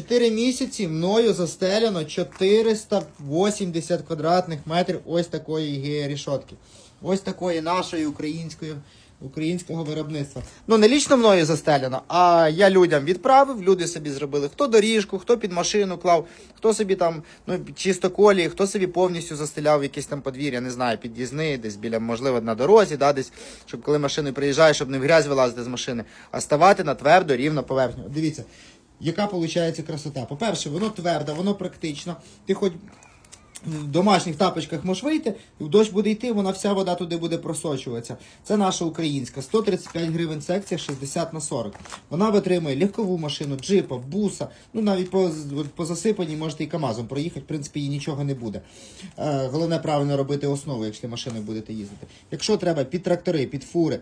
4 місяці мною застеляно 480 квадратних метрів ось такої георішотки. Ось такої нашої української. Українського виробництва. Ну, не лічно мною застеляно, а я людям відправив, люди собі зробили. Хто доріжку, хто під машину клав, хто собі там, ну, чисто колії, хто собі повністю застеляв якесь там подвір'я, не знаю, під'їзни, десь біля, можливо, на дорозі, да, десь, щоб коли машиною приїжджаєш, щоб не в грязь вилазити з машини, а ставати на твердо, рівно поверхню. Дивіться, яка виходить красота. По-перше, воно тверде, воно практично. Ти хоч в домашніх тапочках можеш вийти, в дощ буде йти, вона вся вода туди буде просочуватися. Це наша українська. 135 гривень секція, 60 на 40. Вона витримує легкову машину, джипа, буса. Ну навіть по, по засипанні можете і КАМАЗом проїхати, в принципі, їй нічого не буде. Е, головне правильно робити основу, якщо машиною будете їздити. Якщо треба під трактори, під фури.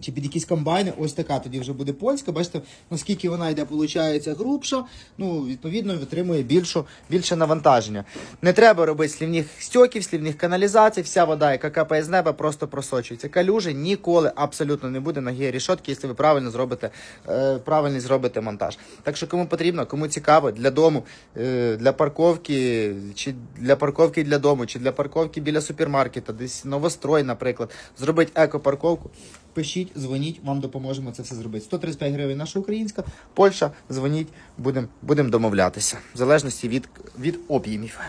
Чи під якісь комбайни, ось така тоді вже буде польська. Бачите, наскільки вона йде, виходить, грубша, ну, відповідно, витримує більшу, більше навантаження. Не треба робити слівних стьоків, слівних каналізацій, вся вода, яка капає з неба, просто просочується. Калюжі ніколи абсолютно не буде на георішотки, якщо ви правильно зробите, е, правильний зробите монтаж. Так що кому потрібно, кому цікаво, для дому, е, для парковки, чи для парковки для дому, чи для парковки біля супермаркета, десь новострой, наприклад, зробити екопарковку. Пишіть, дзвоніть, вам допоможемо це все зробити. 135 гривень наша українська, Польща, дзвоніть, будемо будем домовлятися. В залежності від, від об'ємів.